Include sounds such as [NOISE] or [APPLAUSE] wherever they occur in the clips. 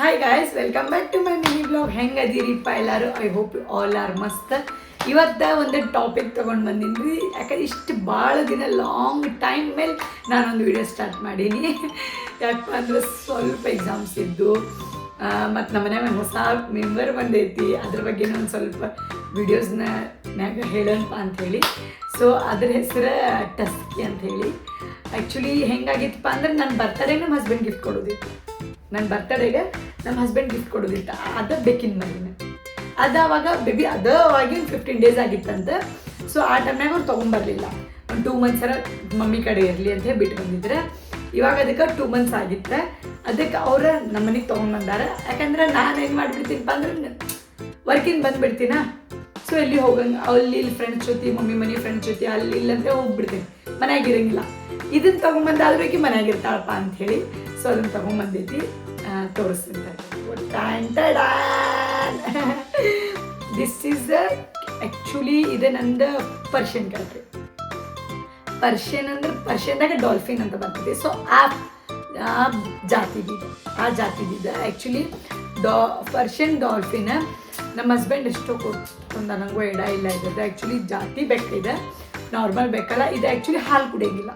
Hi guys welcome back to my mini blog ಹೆಂಗದಿರಿಪ್ಪ ಎಲ್ಲರೂ? I hope you all are ಮಸ್ತ್. ಇವತ್ತ ಒಂದು topic ತೊಗೊಂಡು ಬಂದಿನಿ ಯಾಕಂದ್ರೆ ಇಷ್ಟು ಭಾಳ ದಿನ ಲಾಂಗ್ ಟೈಮ್ ಮೇಲೆ ನಾನೊಂದು ವಿಡಿಯೋ ಸ್ಟಾರ್ಟ್ ಮಾಡೀನಿ. ಯಾಕಪ್ಪ ಅಂದ್ರೆ ಸ್ವಲ್ಪ ಎಕ್ಸಾಮ್ಸ್ ಇದ್ದು ಮತ್ತು ನಮ್ಮ ಮನೆ ಹೊಸ ಮೆಂಬರ್ ಬಂದೈತಿ. ಅದ್ರ ಬಗ್ಗೆ ಒಂದು ಸ್ವಲ್ಪ ವಿಡಿಯೋಸ್ನ ನ್ಯಾಗ ಹೇಳೋಣಪ್ಪ ಅಂಥೇಳಿ ಸೊ ಅದ್ರ ಹೆಸರು ಟಸ್ಕಿ ಅಂತ ಹೇಳಿ. ಆ್ಯಕ್ಚುಲಿ ಹೆಂಗಾಗಿತ್ತಪ್ಪ ಅಂದ್ರೆ ನನ್ನ ಬರ್ತಡೇ ನಮ್ಮ ಹಸ್ಬೆಂಡ್ ಗಿಫ್ಟ್ ಕೊಡೋದಿತ್ತು. ನನ್ನ ಬರ್ತಡೇಗೆ ನಮ್ಮ ಹಸ್ಬೆಂಡ್ ಗಿಫ್ಟ್ ಕೊಡೋದಿತ್ತ. ಅದ ಬೇಕಿನ ಅದು ಅವಾಗ ಬೇಬಿ ಅದ ಒಂದು ಫಿಫ್ಟೀನ್ ಡೇಸ್ ಆಗಿತ್ತಂತೆ. ಸೊ ಆ ಟೈಮ್ನಾಗ ಅವ್ರು ತೊಗೊಂಬರ್ಲಿಲ್ಲ ಒಂದು ಟೂ ಮಂತ್ಸ್ ಅರ ಮಮ್ಮಿ ಕಡೆ ಇರಲಿ ಅಂತ ಹೇಳಿ ಬಿಟ್ಟು ಬಂದಿದ್ರೆ. ಇವಾಗ ಅದಕ್ಕೆ ಟೂ ಮಂತ್ಸ್ ಆಗಿತ್ತೆ. ಅದಕ್ಕೆ ಅವ್ರ ನಮ್ಮ ಮನೆಗೆ ತೊಗೊಂಡ್ಬಂದಾರ ಯಾಕಂದ್ರೆ ನಾನು ಏನು ಮಾಡಿಬಿಡ್ತೀನಪ್ಪ ಅಂದ್ರೆ ವರ್ಕಿಂಗ್ ಬಂದ್ಬಿಡ್ತೀನ? ಸೊ ಎಲ್ಲಿ ಹೋಗಂಗೆ, ಅಲ್ಲಿ ಇಲ್ಲಿ ಫ್ರೆಂಡ್ಸ್ ಜೊತೆ, ಮಮ್ಮಿ ಮನೆ ಫ್ರೆಂಡ್ಸ್ ಜೊತೆ, ಅಲ್ಲಿ ಇಲ್ಲಂದ್ರೆ ಹೋಗ್ಬಿಡ್ತೀನಿ. ಮನೆಯಾಗಿರಂಗಿಲ್ಲ ಇದನ್ನ ತೊಗೊಂಬಂದಾದ್ರೂ ಆಕಿ ಮನ್ಯಾಗ ಇರ್ತಾಳಪ್ಪ ಅಂತ ಹೇಳಿ ಸೊ ಅದನ್ನ ತೊಗೊಂಬಂದೈತಿ ತೋರಿಸ್ತೀನಿ ದಿಸ್ ಈಸ್ ಆ್ಯಕ್ಚುಲಿ ಇದೆ ನಂದು ಪರ್ಷಿಯನ್ ಕಂಟ್ರಿ ಪರ್ಷಿಯನ್ ಅಂದ್ರೆ ಪರ್ಷಿಯನ್ದಾಗ ಡಾಲ್ಫಿನ್ ಅಂತ ಬರ್ತದೆ ಸೊ ಆ ಆ ಜಾತಿದಿದೆ ಆ ಜಾತಿದಿದೆ ಆ್ಯಕ್ಚುಲಿ ಡಾ ಪರ್ಷಿಯನ್ ಡಾಲ್ಫಿನ್ ನಮ್ಮ ಹಸ್ಬೆಂಡ್ ಎಷ್ಟೋ ಕೊಟ್ಟು ನನಗೂ ಎಡ ಇಲ್ಲ ಇದ್ದದ್ದು ಆ್ಯಕ್ಚುಲಿ ಜಾತಿ ಬೆಕ್ಕಿದೆ. ನಾರ್ಮಲ್ ಬೆಕ್ಕಲ್ಲ. ಇದು ಆ್ಯಕ್ಚುಲಿ ಹಾಲು ಕುಡಿಯೋಂಗಿಲ್ಲ.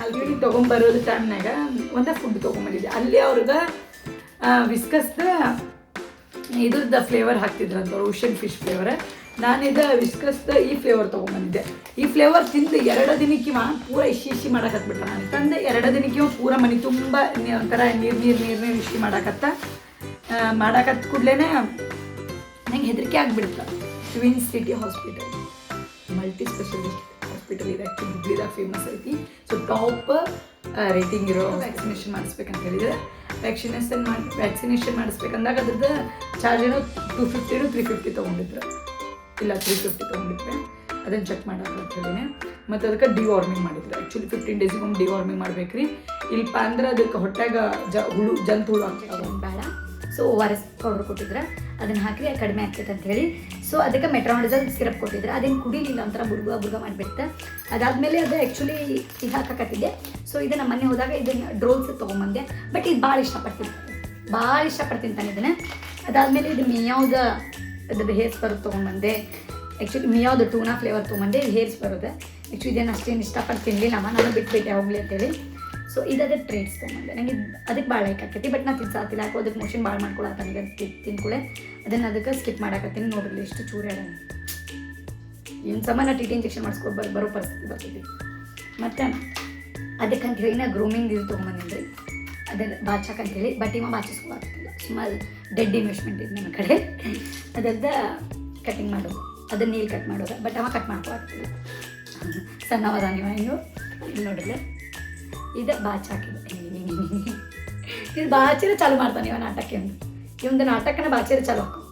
ಹಾಲು ತೊಗೊಂಬರೋದು ಟೈಮ್ನಾಗ ಒಂದೇ ಫುಡ್ ತೊಗೊಂಬಂದಿದ್ದೆ. ಅಲ್ಲಿ ಅವ್ರಿಗೆ ವಿಸ್ಕಸ್ದ ಇದ್ರದ್ದು ಫ್ಲೇವರ್ ಹಾಕ್ತಿದ್ರಂತ ಓಷನ್ ಫಿಶ್ ಫ್ಲೇವರ್ ನಾನಿದ ವಿಸ್ಕಸ್ದ ಈ ಫ್ಲೇವರ್ ತೊಗೊಂಬಂದಿದ್ದೆ. ಈ ಫ್ಲೇವರ್ ತಿಂದು ಎರಡು ದಿನಕ್ಕೆ ಪೂರ ಇಶಿ ಇಶಿ ಮಾಡಕತ್ಬಿಟ್ಟ ನಾನು. ತಂದೆ ಎರಡು ದಿನಕ್ಕೆ ಪೂರ ಮನೆ ತುಂಬ ಒಂಥರ ನೀರು ನೀರು ನೀರು ನೀರು ಇಶಿ ಮಾಡಕತ್ತ. ಮಾಡಕತ್ತ ಕೂಡಲೇ ನಂಗೆ ಹೆದರಿಕೆ ಆಗಿಬಿಡ್ತ. Twin city hospital multi specialist hospital ಇದೆ ಆ್ಯಕ್ಚುಲಿ ಹುಬ್ಳಿದಾಗ ಫೇಮಸ್ ಐತಿ ಸೊ ಟಾಪ್ ರೇಟಿಂಗ್ ಇರೋ ವ್ಯಾಕ್ಸಿನೇಷನ್ ಮಾಡಿಸ್ಬೇಕಂತ ಹೇಳಿದರೆ ವ್ಯಾಕ್ಸಿನೇಷನ್ ಮಾಡಿ ವ್ಯಾಕ್ಸಿನೇಷನ್ ಮಾಡಿಸ್ಬೇಕಂದಾಗ ಅದ್ರದ್ದು ಚಾರ್ಜ್ ಏನೋ ಟೂ ಫಿಫ್ಟಿನೂ ತ್ರೀ ಫಿಫ್ಟಿ ತೊಗೊಂಡಿದ್ರು. ಇಲ್ಲ ತ್ರೀ ಫಿಫ್ಟಿ ತೊಗೊಂಡಿದ್ರೆ. ಅದನ್ನು ಚೆಕ್ ಮಾಡೋಕೆ ಅಂತ ಹೇಳಿನೇ ಮತ್ತು ಅದಕ್ಕೆ ಡಿವಾರ್ಮಿಂಗ್ ಮಾಡಿದ್ರು. ಆ್ಯಕ್ಚುಲಿ ಫಿಫ್ಟೀನ್ ಡೇಸಿಗೆ ಒಮ್ಮೆ ಡಿವಾರ್ಮಿಂಗ್ ಮಾಡ್ಬೇಕ್ರಿ. ಇಲ್ಲಪ್ಪ ಅಂದ್ರೆ ಅದಕ್ಕೆ ಹೊಟ್ಟೆಗೆ ಜ ಹುಳು, ಜಂತು ಹುಳು ಆಗ್ತಾವ. ಬೇಡ. So O R S powder ಕೊಟ್ಟಿದ್ರೆ, ಅದನ್ನು ಹಾಕಿ ಕಡಿಮೆ ಆಗ್ತೈತೆ ಅಂತ ಹೇಳಿ. ಸೊ ಅದಕ್ಕೆ ಮೆಟ್ರಾನಡಿಸಲ್ ಸಿರಪ್ ಕೊಟ್ಟಿದ್ರೆ, ಅದೇನು ಕುಡಿಲಿಲ್ಲ ಒಂಥರ ಬುಡುಗ ಬುಡುಗ ಮಾಡಿಬಿಡ್ತೆ ಅದಾದಮೇಲೆ ಅದು ಆ್ಯಕ್ಚುಲಿ ಇದು ಹಾಕಕತ್ತಿದ್ದೆ. ಸೊ ಇದು ನಮ್ಮ ಮನೆ ಹೋದಾಗ ಇದನ್ನು ಡ್ರೋಲ್ಸ್ ತೊಗೊಂಬಂದೆ. ಬಟ್ ಇದು ಭಾಳ ಇಷ್ಟಪಡ್ತೀನಿ. ಭಾಳ ಇಷ್ಟಪಡ್ತೀನಿ ತಾನೆ ಇದನ್ನು. ಅದಾದಮೇಲೆ ಇದು ಮಿಯಾವ್ದ ಅದ್ರದ್ದು ಹೇರ್ಸ್ ಬರೋದು ತೊಗೊಂಬಂದೆ. ಆ್ಯಕ್ಚುಲಿ ಮಿಯಾವ್ದು ಟೂನಾ ಫ್ಲೇವರ್ ತೊಗೊಂಬಂದೆ. ಹೇರ್ಸ್ ಬರುತ್ತೆ ಆ್ಯಕ್ಚುಲಿ ಇದೇನು ಅಷ್ಟೇನು ಇಷ್ಟಪಟ್ಟು ತಿನ್ನಲಿಲ್ಲ ನಾನು ಬಿಟ್ಬಿಟ್ಟೆ ಹೋಗ್ಲಿ ಅಂತೇಳಿ ಸೊ ಇದದ ಟ್ರೇಡ್ಸ್ ತಗೊಂಡೆ. ನನಗೆ ಅದಕ್ಕೆ ಭಾಳ ಲೈಕ್ ಆಕೈತಿ. ಬಟ್ ನಾನು ತಿನ್ಸಾತಿಲ್ಲ. ಯಾಕೋ ಅದಕ್ಕೆ ಮೋಷನ್ ಭಾಳ ಮಾಡ್ಕೊಳತ್ತಾನ ಸ್ಕಿಪ್ ತಿನ್ಕೊಳ್ಳೆ ಅದನ್ನು ಅದಕ್ಕೆ ಸ್ಕಿಪ್ ಮಾಡಾಕತ್ತೀನಿ. ನೋಡ್ರಿ, ಎಷ್ಟು ಚೂರು ಏನು ಸಮಾನ ನಾ ಟಿ ಟಿ ಇಂಜೆಕ್ಷನ್ ಮಾಡಿಸ್ಕೊ ಬರ್, ಬರೋ ಪರಿಸ್ಥಿತಿ ಬರ್ತೈತಿ. ಮತ್ತು ಅದಕ್ಕಂತ ಹೇಳಿ ನಾ ಗ್ರೂಮಿಂಗ್ ಇದು ತೊಗೊಂಬಂದಿದ್ರಿ ಅದನ್ನು ಬಾಚಕ್ ಅಂತ ಹೇಳಿ. ಬಟ್ ಇವ ಬಾಚಿಸ್ಕೊಳತ್ತಿಲ್ಲ ಸುಮಾರು ಡೆಡ್ ಇನ್ವೆಸ್ಟ್ಮೆಂಟ್ ಇದೆ ನನ್ನ ಕಡೆ. ಅದೆಲ್ಲ ಕಟಿಂಗ್ ಮಾಡೋದು. ಅದನ್ನ ನೀಲ್ ಕಟ್ ಮಾಡೋದು. ಬಟ್ ಅವ ಕಟ್ ಮಾಡ್ಕೊಳತ್ತಿಲ್ಲ ಸಣ್ಣವದ ನೀವು ಇಲ್ಲಿ ನೋಡಿದ್ರೆ ಇದು ಬಾಚ್ ಹಾಕಿದೆ ಇದು ಬಾಚಿರ ಚಾಲು ಮಾಡ್ತಾನೆ ಇವ ನಾಟಕ ಎಂದು ಇವಂದು ನಾಟಕನ ಬಾಚಿರ ಚಾಲು ಹಾಕು.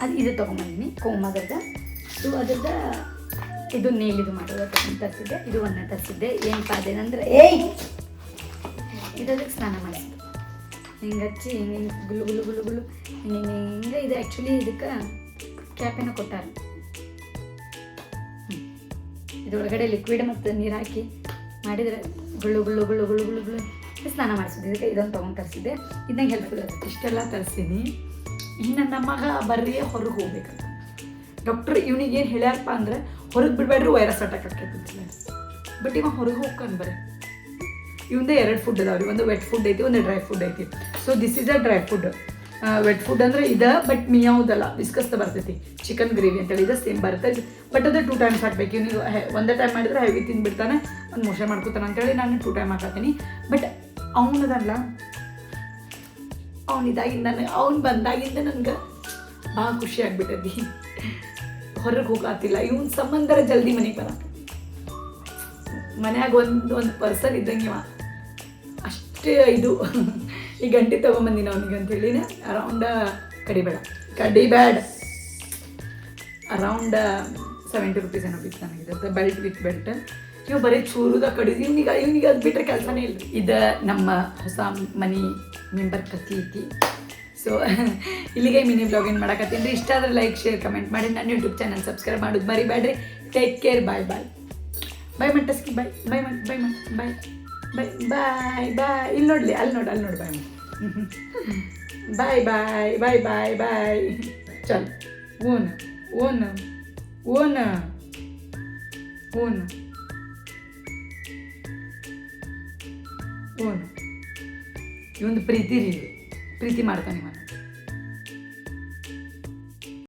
ಅದು ಇದು ತೊಗೊಂಬಂದಿನಿ ಕೋಮದ ಸೊ ಅದ್ರದ್ದು ಇದು ನೀಲಿದು ಇದು ಮಾಡೋದು ತರಿಸಿದ್ದೆ. ಇದು ಒಂದನ್ನ ತರಿಸಿದ್ದೆ. ಏನಪ್ಪ ಅದೇನಂದ್ರೆ ಏಯ್! ಇದಕ್ಕೆ ಸ್ನಾನ ಮಾಡಿಸಿದ್ದು. ಹಿಂಗೆ ಹಚ್ಚಿ, ಹಿಂಗೆ ಗುಲು ಗುಲು ಗುಲು ಗುಲು ಹಿಂಗೆ ಹಿಂಗೆ ಇದು ಆ್ಯಕ್ಚುಲಿ ಇದಕ್ಕೆ ಕ್ಯಾಪೇನ ಕೊಟ್ಟಾರ. ಇದ್ರೊಳಗಡೆ ಲಿಕ್ವಿಡ್ ಮತ್ತು ನೀರು ಹಾಕಿ ಮಾಡಿದ್ರೆ ಗುಳ್ಳು ಗುಳ್ಳು ಗುಳ್ಳು ಗುಳ್ಳು ಗುಳ್ಳು ಗುಳ್ಳು ಸ್ನಾನ ಮಾಡಿಸಿದ್ದೆ ಇದಕ್ಕೆ ಇದೊಂದು ತೊಗೊಂಡು ತರಿಸಿದ್ದೆ. ಇದನ್ನ ಅದು ಇಷ್ಟೆಲ್ಲ ತರಿಸ್ತೀನಿ ಇನ್ನು ನಮ್ಮ ಮಗ ಬರ್ರಿ ಹೊರಗೆ ಹೋಗ್ಬೇಕಂತ. ಡಾಕ್ಟ್ರ್ ಇವನಿಗೆ ಏನು ಹೇಳ್ಯಾರಪ್ಪ ಅಂದ್ರೆ, ಹೊರಗೆ ಬಿಡಬೇಡ್ರಿ ವೈರಸ್ ಅಟ್ಯಾಕ್ ಆಕೈತಿ ಬಟ್ ಇವ ಹೊರಗೆ ಹೋಗ್ಕೊಂಡು ಬರ್ರಿ ಇವಂದೇ ಎರಡು ಫುಡ್ ಅದಾವ್ರಿ. ಒಂದು ವೆಟ್ ಫುಡ್ ಐತಿ, ಒಂದು ಡ್ರೈ ಫುಡ್ ಐತಿ. So this is a dry food wet food ಅಂದ್ರೆ ಇದೆ ಬಟ್ ಮಿಯಾವುದಲ್ಲ ಬಿಸ್ಕಸ್ತ ಬರ್ತೈತಿ. ಚಿಕನ್ ಗ್ರೇವಿ ಅಂತೇಳಿ, ಇದು ಸೇಮ್ ಬರ್ತೈತಿ. ಬಟ್ ಅದು ಟೂ ಟೈಮ್ಸ್ ಹಾಕ್ಬೇಕು. ನೀವು ಒಂದೇ ಟೈಮ್ ಮಾಡಿದ್ರೆ ಹೆವಿ ತಿಂದ್ಬಿಡ್ತಾನೆ ಒಂದು ಮೋಷನ್ ಮಾಡ್ಕೊತಾನೆ ಅಂತೇಳಿ ನಾನು ಟೂ ಟೈಮ್ ಹಾಕತ್ತೀನಿ ಬಟ್ ಅವನದಲ್ಲ ಅವನಿದಾಗಿಂದ ನನಗೆ ಅವ್ನು ಬಂದಾಗಿಂದ ನನಗೆ ಭಾಳ ಖುಷಿ ಆಗ್ಬಿಟ್ಟೈತಿ. ಹೊರಗೆ ಹೋಗಾತಿಲ್ಲ. ಇವನ್ ಸಂಬಂಧರ ಜಲ್ದಿ ಮನೆಗೆ ಬರ ಮನ್ಯಾಗ ಒಂದು ಒಂದು ಪರ್ಸನ್ ಇದ್ದಂಗೆ ಅಷ್ಟೇ ಇದು. ಈ ಗಂಟೆ ತೊಗೊಂಬಂದಿನ ಅವನಿಗೆ ಅಂತೇಳಿ ಅರೌಂಡ್ ಕಡಿಬೇಡ ಕಡಿಬೇಡ ಅರೌಂಡ್ ಸೆವೆಂಟಿ ರುಪೀಸ್ ಏನೋ ಬಿತ್ತು ನನಗೆ. ಬೆಲ್ಟ್ ವಿತ್ ಬೆಲ್ಟ್ ನೀವು ಬರೀ ಚೂರುದ ಕಡಿದು ಇವ್ನಿಗೆ ಇವ್ನಿಗೆ ಅದು ಬಿಟ್ಟರೆ ಕೆಲಸನೇ ಇಲ್ಲ. ಇದ ನಮ್ಮ ಹೊಸ ಮನಿ ಮೆಂಬರ್ ಕತಿ ಐತಿ. ಸೊ [LAUGHS] ಇಲ್ಲಿಗೆ ಮಿನಿ ಬ್ಲಾಗ್ ಏನು ಮಾಡಕತ್ತೀನಿ ಇಷ್ಟ ಆದರೆ ಲೈಕ್ ಶೇರ್ ಕಮೆಂಟ್ ಮಾಡಿ. ನನ್ನ ಯೂಟ್ಯೂಬ್ ಚಾನಲ್ ಸಬ್ಸ್ಕ್ರೈಬ್ ಮಾಡೋದು ಮರಿಬೇಡ್ರಿ. ಟೇಕ್ ಕೇರ್ ಬಾಯ್ ಬಾಯ್ ಬಾಯ್ ಮಟ್ಟಸ್ಕಿ ಬಾಯ್ ಬಾಯ್ ಮಟ್ ಬಾಯ್ ಮಟ್ ಬಾಯ್ ಬಾಯ್ ಬಾಯ್ ಬಾಯ್ ಇಲ್ಲಿ ನೋಡಲಿ, ಅಲ್ಲಿ ನೋಡಿ ಅಲ್ಲಿ ನೋಡಿ. ಬಾಯ್ bye bye bye bye bye ಚಲ್ ಓನ್ ಓನ್ ಓನ್ ಓನ್ ಓನ್ ಇವೊಂದು ಪ್ರೀತಿ ರೀ. ಪ್ರೀತಿ ಮಾಡ್ತಾನೆ ಇವನು.